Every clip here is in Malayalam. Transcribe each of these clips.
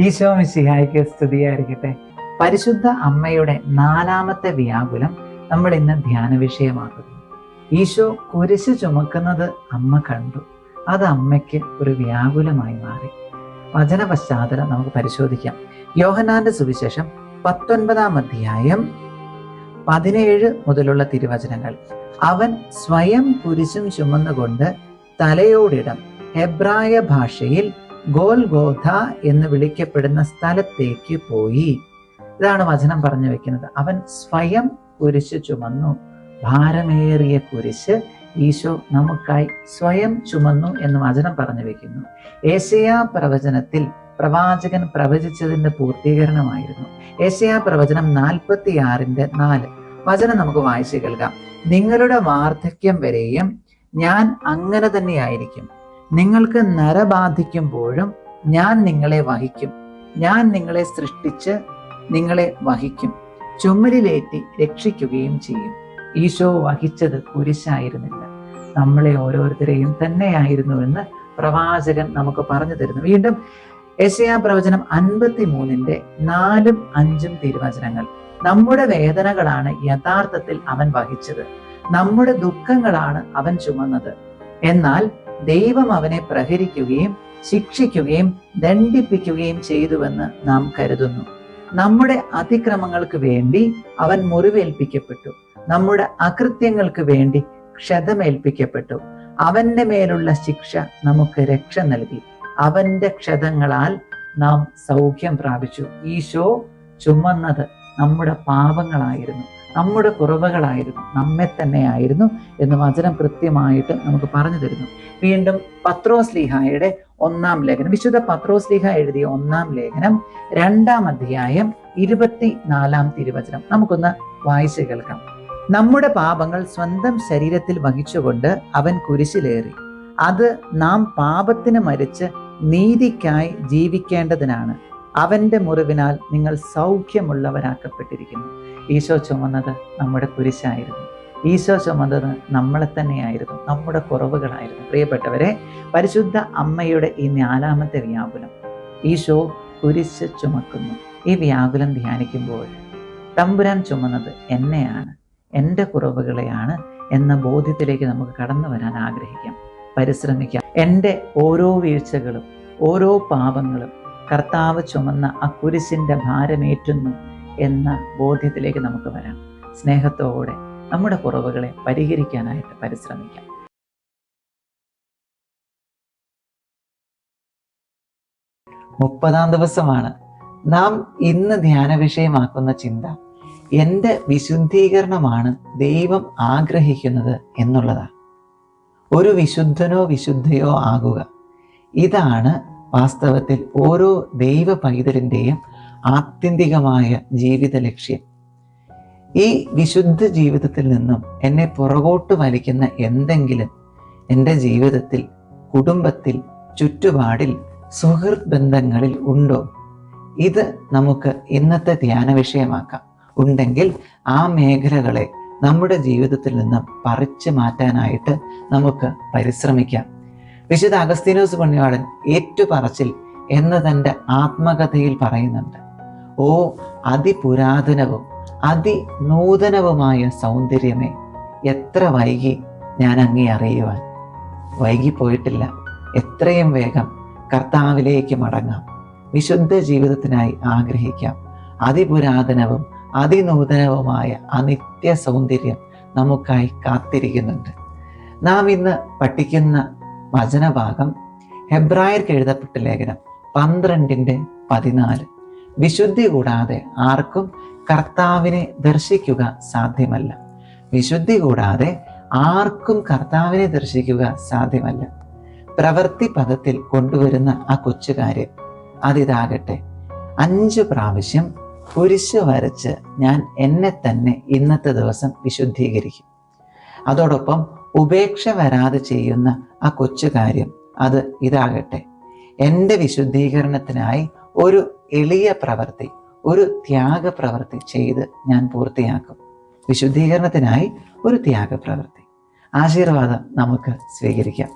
ഈശോ മിശിഹായ്ക്ക് സ്തുതിയായിരിക്കട്ടെ. പരിശുദ്ധ അമ്മയുടെ നാലാമത്തെ വ്യാകുലം നമ്മൾ ഇന്ന് ധ്യാന വിഷയമാക്കുന്നു. ഈശോ കുരിശ് ചുമക്കുന്നത് അമ്മ കണ്ടു. അത് അമ്മയ്ക്ക് ഒരു വ്യാകുലമായി മാറി. വചന പശ്ചാത്തലം നമുക്ക് പരിശോധിക്കാം. യോഹനാന്റെ സുവിശേഷം പത്തൊൻപതാം അധ്യായം പതിനേഴ് മുതലുള്ള തിരുവചനങ്ങൾ. അവൻ സ്വയം കുരിശും ചുമന്നുകൊണ്ട് തലയോടിടം ഹെബ്രായ ഭാഷയിൽ ഗോൽഗോഥ എന്ന് വിളിക്കപ്പെടുന്ന സ്ഥലത്തേക്ക് പോയി. ഇതാണ് വചനം പറഞ്ഞു വെക്കുന്നത്. അവൻ സ്വയം കുരിശ് ചുമന്നു. ഭാരമേറിയ കുരിശ് ഈശോ നമുക്കായി സ്വയം ചുമന്നു എന്ന് വചനം പറഞ്ഞു വെക്കുന്നു. ഏഷ്യാ പ്രവചനത്തിൽ പ്രവാചകൻ പ്രവചിച്ചതിന്റെ പൂർത്തീകരണമായിരുന്നു. ഏഷ്യാ പ്രവചനം നാൽപ്പത്തി ആറിന്റെ നാല്. വചനം നമുക്ക് വായിച്ചു കേൾക്കാം. നിങ്ങളുടെ വാർദ്ധക്യം വരെയും ഞാൻ അങ്ങനെ തന്നെയായിരിക്കും. നിങ്ങൾക്ക് നര ബാധിക്കുമ്പോഴും ഞാൻ നിങ്ങളെ വഹിക്കും. ഞാൻ നിങ്ങളെ സൃഷ്ടിച്ച് നിങ്ങളെ വഹിക്കും. ചുമലിലേറ്റി രക്ഷിക്കുകയും ചെയ്യും. ഈശോ വഹിച്ചത് കുരിശായിരുന്നില്ല. നമ്മളെ ഓരോരുത്തരെയും തന്നെയായിരുന്നു എന്ന് പ്രവാചകൻ നമുക്ക് പറഞ്ഞു തരുന്നു. വീണ്ടും യശയാ പ്രവചനം അൻപത്തി മൂന്നിന്റെ നാലും അഞ്ചും തിരുവചനങ്ങൾ. നമ്മുടെ വേദനകളാണ് യഥാർത്ഥത്തിൽ അവൻ വഹിച്ചത്. നമ്മുടെ ദുഃഖങ്ങളാണ് അവൻ ചുമന്നത്. എന്നാൽ ദൈവം അവനെ പ്രഹരിക്കുകയും ശിക്ഷിക്കുകയും ദണ്ഡിപ്പിക്കുകയും ചെയ്തുവെന്ന് നാം കരുതുന്നു. നമ്മുടെ അതിക്രമങ്ങൾക്ക് വേണ്ടി അവൻ മുറിവേൽപ്പിക്കപ്പെട്ടു. നമ്മുടെ അകൃത്യങ്ങൾക്ക് വേണ്ടി ക്ഷതമേൽപ്പിക്കപ്പെട്ടു. അവന്റെ മേലുള്ള ശിക്ഷ നമുക്ക് രക്ഷ നൽകി. അവന്റെ ക്ഷതങ്ങളാൽ നാം സൗഖ്യം പ്രാപിച്ചു. ഈശോ ചുമന്നത് നമ്മുടെ പാപങ്ങളായിരുന്നു. നമ്മുടെ കുറവുകളായിരുന്നു നമ്മെ തന്നെയായിരുന്നു എന്ന് വചനം കൃത്യമായിട്ട് നമുക്ക് പറഞ്ഞു തരുന്നു. വീണ്ടും പത്രോസ് ലീഹായുടെ ഒന്നാം ലേഖനം വിശുദ്ധ പത്രോസ് ലീഹ എഴുതിയ ഒന്നാം ലേഖനം രണ്ടാം അധ്യായം ഇരുപത്തി നാലാം തിരുവചനം. നമുക്കൊന്ന് വായിച്ചു കേൾക്കാം. നമ്മുടെ പാപങ്ങൾ സ്വന്തം ശരീരത്തിൽ വഹിച്ചുകൊണ്ട് അവൻ കുരിശിലേറി. അത് നാം പാപത്തിന് മരിച്ച് നീതിക്കായി ജീവിക്കേണ്ടതിനാണ്. അവന്റെ മുറിവിനാൽ നിങ്ങൾ സൗഖ്യമുള്ളവരാക്കപ്പെട്ടിരിക്കുന്നു. ഈശോ ചുമന്നത് നമ്മുടെ കുരിശായിരുന്നു. ഈശോ ചുമന്നത് നമ്മളെ തന്നെയായിരുന്നു നമ്മുടെ കുറവുകളായിരുന്നു. പ്രിയപ്പെട്ടവരെ പരിശുദ്ധ അമ്മയുടെ ഈ നാലാമത്തെ വ്യാകുലം ഈശോ കുരിശ് ചുമക്കുന്നു. ഈ വ്യാകുലം ധ്യാനിക്കുമ്പോൾ തമ്പുരാൻ ചുമന്നത് എന്നെയാണ് എന്റെ കുറവുകളെയാണ് എന്ന ബോധ്യത്തിലേക്ക് നമുക്ക് കടന്നു വരാൻ ആഗ്രഹിക്കാം. പരിശ്രമിക്കാം. എന്റെ ഓരോ വീഴ്ചകളും ഓരോ പാപങ്ങളും കർത്താവ് ചുമന്ന ആ കുരിശിന്റെ ഭാരമേറ്റുന്നു. എന്ന ബോധ്യത്തിലേക്ക് നമുക്ക് വരാം. സ്നേഹത്തോടെ നമ്മുടെ കുറവുകളെ പരിഹരിക്കാനായിട്ട് പരിശ്രമിക്കാം. മുപ്പതാം ദിവസമാണ്. നാം ഇന്ന് ധ്യാന വിഷയമാക്കുന്ന ചിന്ത എന്റെ വിശുദ്ധീകരണമാണ് ദൈവം ആഗ്രഹിക്കുന്നത് എന്നുള്ളതാണ് ഒരു വിശുദ്ധനോ വിശുദ്ധയോ ആകുക. ഇതാണ് വാസ്തവത്തിൽ ഓരോ ദൈവ പൈതലിന്റെയും ആത്യന്തികമായ ജീവിത ലക്ഷ്യം. ഈ വിശുദ്ധ ജീവിതത്തിൽ നിന്നും എന്നെ പുറകോട്ട് വലിക്കുന്ന എന്തെങ്കിലും എന്റെ ജീവിതത്തിൽ കുടുംബത്തിൽ ചുറ്റുപാടിൽ സുഹൃത്ത് ബന്ധങ്ങളിൽ ഉണ്ടോ? ഇത് നമുക്ക് ഇന്നത്തെ ധ്യാന വിഷയമാക്കാം. ഉണ്ടെങ്കിൽ ആ മേഖലകളെ നമ്മുടെ ജീവിതത്തിൽ നിന്നും പറിച്ചു മാറ്റാനായിട്ട് നമുക്ക് പരിശ്രമിക്കാം. വിശുദ്ധ അഗസ്തീനോസ് പുണ്യവാളൻ ഏറ്റുപറച്ചിൽ എന്ന് തന്റെ ആത്മകഥയിൽ പറയുന്നുണ്ട്. ഓ അതിപുരാതനവും അതിനൂതനവുമായ സൗന്ദര്യമേ എത്ര വൈകി ഞാൻ അങ്ങേ അറിയുവാൻ. വൈകിപ്പോയിട്ടില്ല എത്രയും വേഗം കർത്താവിലേക്ക് മടങ്ങാം. വിശുദ്ധ ജീവിതത്തിനായി ആഗ്രഹിക്കാം. അതിപുരാതനവും അതിനൂതനവുമായ അനിത്യ സൗന്ദര്യം നമുക്കായി കാത്തിരിക്കുന്നുണ്ട്. നാം ഇന്ന് പഠിക്കുന്ന വചനഭാഗം ഹെബ്രായർക്ക് എഴുതപ്പെട്ട ലേഖനം പന്ത്രണ്ടിന്റെ പതിനാല്. വിശുദ്ധി കൂടാതെ ആർക്കും കർത്താവിനെ ദർശിക്കുക സാധ്യമല്ല. വിശുദ്ധി കൂടാതെ ആർക്കും കർത്താവിനെ ദർശിക്കുക സാധ്യമല്ല. പ്രവൃത്തി പദത്തിൽ കൊണ്ടുവരുന്ന ആ കൊച്ചുകാര്യം അതിതാകട്ടെ അഞ്ച് പ്രാവശ്യം കുരിശ് വരച്ച് ഞാൻ എന്നെ തന്നെ ഇന്നത്തെ ദിവസം വിശുദ്ധീകരിക്കും. അതോടൊപ്പം ഉപേക്ഷ വരാതെ ചെയ്യുന്ന ആ കൊച്ചു കാര്യം അത് ഇതാകട്ടെ എന്റെ വിശുദ്ധീകരണത്തിനായി ഒരു എളിയ പ്രവൃത്തി ഒരു ത്യാഗ പ്രവൃത്തി ചെയ്ത് ഞാൻ പൂർത്തിയാക്കും. വിശുദ്ധീകരണത്തിനായി ഒരു ത്യാഗ പ്രവൃത്തി ആശീർവാദം നമുക്ക് സ്വീകരിക്കാം.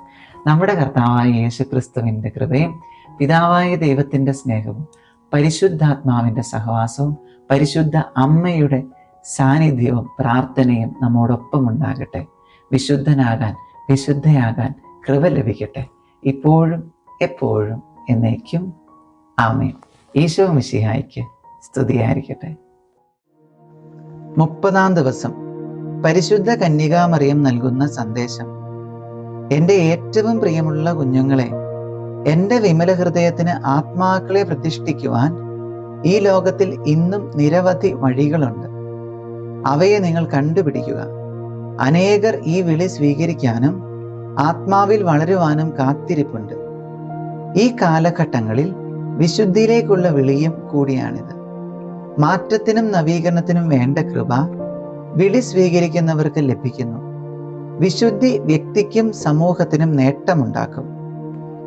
നമ്മുടെ കർത്താവായ യേശു ക്രിസ്തുവിന്റെ കൃപയും പിതാവായ ദൈവത്തിന്റെ സ്നേഹവും പരിശുദ്ധാത്മാവിന്റെ സഹവാസവും പരിശുദ്ധ അമ്മയുടെ സാന്നിധ്യവും പ്രാർത്ഥനയും നമ്മോടൊപ്പം ഉണ്ടാകട്ടെ. വിശുദ്ധനാകാൻ വിശുദ്ധയാകാൻ കൃപ ലഭിക്കട്ടെ. ഇപ്പോഴും എപ്പോഴും എന്നേക്കും. ആമേൻ. ഈശോ മിശിഹായിക്ക് സ്തുതിയായിരിക്കട്ടെ. മുപ്പതാം ദിവസം പരിശുദ്ധ കന്യകാമറിയം നൽകുന്ന സന്ദേശം. എന്റെ ഏറ്റവും പ്രിയമുള്ള കുഞ്ഞുങ്ങളെ എന്റെ വിമല ഹൃദയത്തിന് ആത്മാക്കളെ പ്രതിഷ്ഠിക്കുവാൻ ഈ ലോകത്തിൽ ഇന്നും നിരവധി വഴികളുണ്ട്. അവയെ നിങ്ങൾ കണ്ടുപിടിക്കുക. അനേകർ ഈ വിളി സ്വീകരിക്കാനും ആത്മാവിൽ വളരുവാനും കാത്തിരിപ്പുണ്ട്. ഈ കാലഘട്ടങ്ങളിൽ വിശുദ്ധിയിലേക്കുള്ള വിളിയും കൂടിയാണിത്. മാറ്റത്തിനും നവീകരണത്തിനും വേണ്ട കൃപ വിളി സ്വീകരിക്കുന്നവർക്ക് ലഭിക്കുന്നു. വിശുദ്ധി വ്യക്തിക്കും സമൂഹത്തിനും നേട്ടമുണ്ടാക്കും.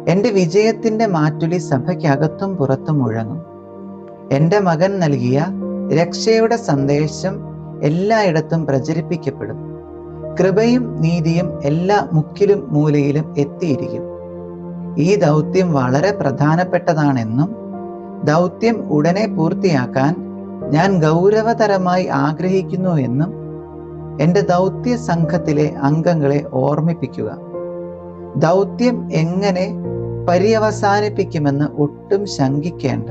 എന്റെ വിജയത്തിന്റെ മാറ്റുലി സഭയ്ക്കകത്തും പുറത്തും മുഴങ്ങും. എന്റെ മകൻ നൽകിയ രക്ഷയുടെ സന്ദേശം എല്ലായിടത്തും പ്രചരിപ്പിക്കപ്പെടും. കൃപയും നീതിയും എല്ലാ മുക്കിലും മൂലയിലും എത്തിയിരിക്കും. ഈ ദൗത്യം വളരെ പ്രധാനപ്പെട്ടതാണെന്നും ദൗത്യം ഉടനെ പൂർത്തിയാക്കാൻ ഞാൻ ഗൗരവതരമായി ആഗ്രഹിക്കുന്നു എന്നും എന്റെ ദൗത്യ സംഘത്തിലെ അംഗങ്ങളെ ഓർമ്മിപ്പിക്കുക. ദൗത്യം എങ്ങനെ പര്യവസാനിപ്പിക്കുമെന്ന് ഒട്ടും ശങ്കിക്കേണ്ട.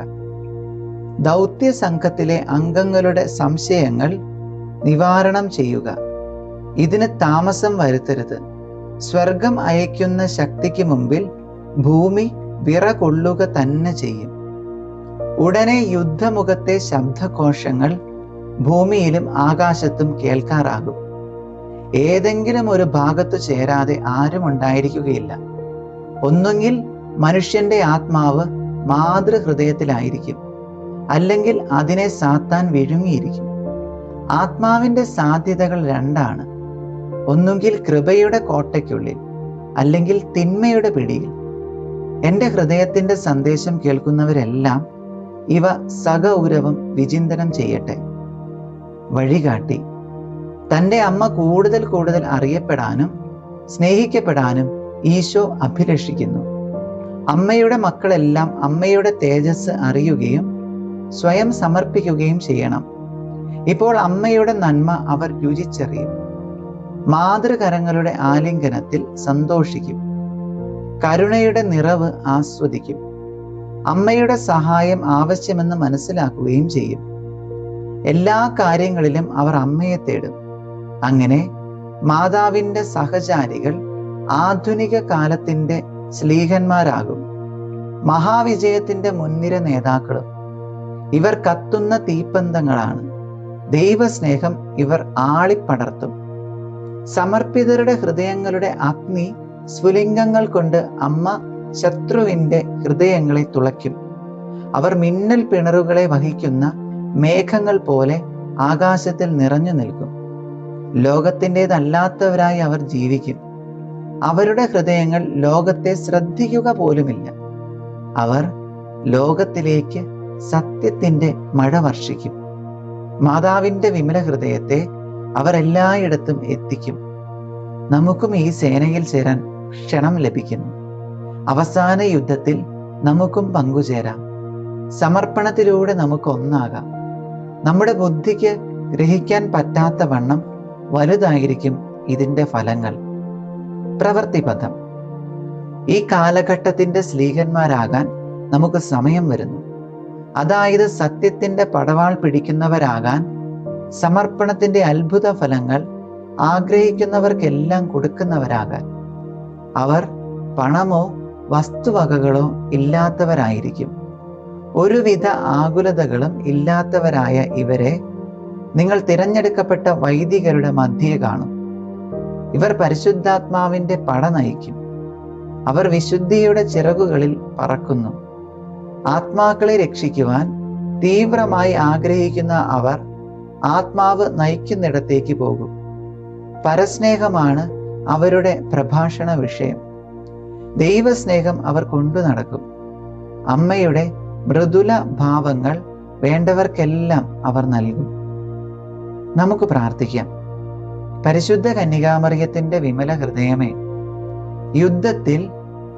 ദൗത്യ സംഘത്തിലെ അംഗങ്ങളുടെ സംശയങ്ങൾ നിവാരണം ചെയ്യുക. ഇതിന് താമസം വരുത്തരുത്. സ്വർഗം അയക്കുന്ന ശക്തിക്ക് മുമ്പിൽ ഭൂമി വിറകൊള്ളുക തന്നെ ചെയ്യും. ഉടനെ യുദ്ധമുഖത്തെ ശബ്ദകോശങ്ങൾ ഭൂമിയിലും ആകാശത്തും കേൾക്കാറാകും. ഏതെങ്കിലും ഒരു ഭാഗത്തു ചേരാതെ ആരും ഉണ്ടായിരിക്കുകയില്ല. ഒന്നുകിൽ മനുഷ്യന്റെ ആത്മാവ് മാതൃഹൃദയത്തിലായിരിക്കും. അല്ലെങ്കിൽ അതിനെ സാത്താൻ വിഴുങ്ങിയിരിക്കും. ആത്മാവിന്റെ സാധ്യതകൾ രണ്ടാണ്. ഒന്നുകിൽ കൃപയുടെ കോട്ടയ്ക്കുള്ളിൽ അല്ലെങ്കിൽ തിന്മയുടെ പിടിയിൽ. എന്റെ ഹൃദയത്തിന്റെ സന്ദേശം കേൾക്കുന്നവരെല്ലാം ഇവ സഗൗരവം വിചിന്തനം ചെയ്യട്ടെ. വഴികാട്ടി. തന്റെ അമ്മ കൂടുതൽ കൂടുതൽ അറിയപ്പെടാനും സ്നേഹിക്കപ്പെടാനും ഈശോ അഭിലഷിക്കുന്നു. അമ്മയുടെ മക്കളെല്ലാം അമ്മയുടെ തേജസ് അറിയുകയും സ്വയം സമർപ്പിക്കുകയും ചെയ്യണം. ഇപ്പോൾ അമ്മയുടെ നന്മ അവർ രുചിച്ചറിയും. മാതൃകരങ്ങളുടെ ആലിംഗനത്തിൽ സന്തോഷിക്കും. കരുണയുടെ നിറവ് ആസ്വദിക്കും. അമ്മയുടെ സഹായം ആവശ്യമെന്ന് മനസ്സിലാക്കുകയും ചെയ്യും. എല്ലാ കാര്യങ്ങളിലും അവർ അമ്മയെ തേടും. അങ്ങനെ മാതാവിന്റെ സഹചാരികൾ ആധുനിക കാലത്തിന്റെ സ്ലീഹന്മാരാകും. മഹാവിജയത്തിന്റെ മുൻനിര നേതാക്കളും ഇവർ കത്തുന്ന തീപ്പന്തങ്ങളാണ്. ദൈവസ്നേഹം ഇവർ ആളിപ്പടർത്തും. സമർപ്പിതരുടെ ഹൃദയങ്ങളുടെ അഗ്നി സ്ഫുലിംഗങ്ങൾ കൊണ്ട് അമ്മ ശത്രുവിന്റെ ഹൃദയങ്ങളെ തുളയ്ക്കും. അവർ മിന്നൽ പിണറുകളെ വഹിക്കുന്ന മേഘങ്ങൾ പോലെ ആകാശത്തിൽ നിറഞ്ഞു നിൽക്കും. ലോകത്തിന്റെതല്ലാത്തവരായി അവർ ജീവിക്കും. അവരുടെ ഹൃദയങ്ങൾ ലോകത്തെ ശ്രദ്ധിക്കുക പോലുമില്ല. അവർ ലോകത്തിലേക്ക് സത്യത്തിന്റെ മഴ വർഷിക്കും. മാതാവിന്റെ വിമല ഹൃദയത്തെ അവരെല്ലായിടത്തും എത്തിക്കും. നമുക്കും ഈ സേനയിൽ ചേരാൻ ക്ഷണം ലഭിക്കുന്നു. അവസാന യുദ്ധത്തിൽ നമുക്കും പങ്കുചേരാം. സമർപ്പണത്തിലൂടെ നമുക്ക് ഒന്നാകാം നമ്മുടെ ബുദ്ധിക്ക് ഗ്രഹിക്കാൻ പറ്റാത്ത വണ്ണം വലുതായിരിക്കും ഇതിന്റെ ഫലങ്ങൾ. പ്രവൃത്തിപഥം ഈ കാലഘട്ടത്തിന്റെ സ്ലീഹന്മാരാകാൻ നമുക്ക് സമയം വരുന്നു. അതായത് സത്യത്തിന്റെ പടവാൾ പിടിക്കുന്നവരാകാൻ സമർപ്പണത്തിന്റെ അത്ഭുത ഫലങ്ങൾ ആഗ്രഹിക്കുന്നവർക്കെല്ലാം കൊടുക്കുന്നവരാകാൻ. അവർ പണമോ വസ്തുവകകളോ ഇല്ലാത്തവരായിരിക്കും. ഒരുവിധ ആകുലതകളും ഇല്ലാത്തവരായ ഇവരെ നിങ്ങൾ തിരഞ്ഞെടുക്കപ്പെട്ട വൈദികരുടെ മധ്യേ കാണും. ഇവർ പരിശുദ്ധാത്മാവിന്റെ പട നയിക്കും. അവർ വിശുദ്ധിയുടെ ചിറകുകളിൽ പറക്കുന്നു. ആത്മാക്കളെ രക്ഷിക്കുവാൻ തീവ്രമായി ആഗ്രഹിക്കുന്ന അവർ ആത്മാവ് നയിക്കുന്നിടത്തേക്ക് പോകും. പരസ്നേഹമാണ് അവരുടെ പ്രഭാഷണ വിഷയം. ദൈവസ്നേഹം അവർ കൊണ്ടു നടക്കും. അമ്മയുടെ മൃദുല ഭാവങ്ങൾ വേണ്ടവർക്കെല്ലാം അവർ നൽകും. നമുക്ക് പ്രാർത്ഥിക്കാം. പരിശുദ്ധ കന്യകാമറിയത്തിന്റെ വിമല ഹൃദയമേ യുദ്ധത്തിൽ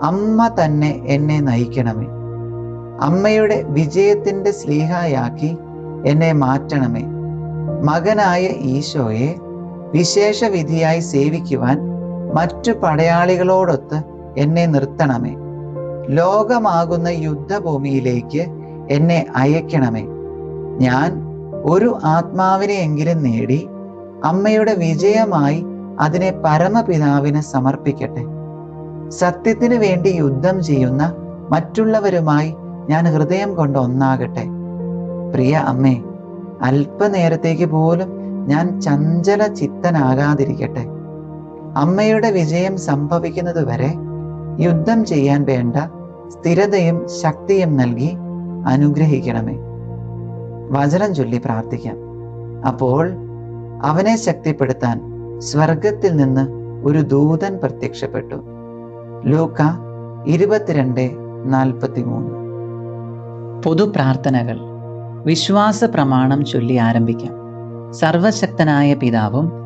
അമ്മ തന്നെ എന്നെ നയിക്കണമേ. അമ്മയുടെ വിജയത്തിന്റെ സ്ലീഹായാക്കി എന്നെ മാറ്റണമേ. മകനായ ഈശോയെ വിശേഷ വിധിയായി സേവിക്കുവാൻ മറ്റു പടയാളികളോടൊത്ത് എന്നെ നിർത്തണമേ. ലോകമാകുന്ന യുദ്ധഭൂമിയിലേക്ക് എന്നെ അയക്കണമേ. ഞാൻ ഒരു ആത്മാവിനെയെങ്കിലും നേടി അമ്മയുടെ വിജയമായി അതിനെ പരമപിതാവിന് സമർപ്പിക്കട്ടെ. സത്യത്തിന് വേണ്ടി യുദ്ധം ചെയ്യുന്ന മറ്റുള്ളവരുമായി ഞാൻ ഹൃദയം കൊണ്ട് ഒന്നാകട്ടെ. പ്രിയ അമ്മേ അല്പനേരത്തേക്ക് പോലും ഞാൻ ചഞ്ചല ചിത്തനാകാതിരിക്കട്ടെ. അമ്മയുടെ വിജയം സംഭവിക്കുന്നതുവരെ യുദ്ധം ചെയ്യാൻ വേണ്ട സ്ഥിരതയും ശക്തിയും നൽകി അനുഗ്രഹിക്കണമേ. വചനം ചൊല്ലി പ്രാർത്ഥിക്കാം. അപ്പോൾ അവനെ ശക്തിപ്പെടുത്താൻ സ്വർഗത്തിൽ നിന്ന് ഒരു ദൂതൻ പ്രത്യക്ഷപ്പെട്ടു. ലൂക്ക ഇരുപത്തിരണ്ട് നാൽപ്പത്തി മൂന്ന് പൊതുപ്രാർത്ഥനകൾ വിശ്വാസ പ്രമാണം ചൊല്ലി ആരംഭിക്കാം. സർവശക്തനായ പിതാവും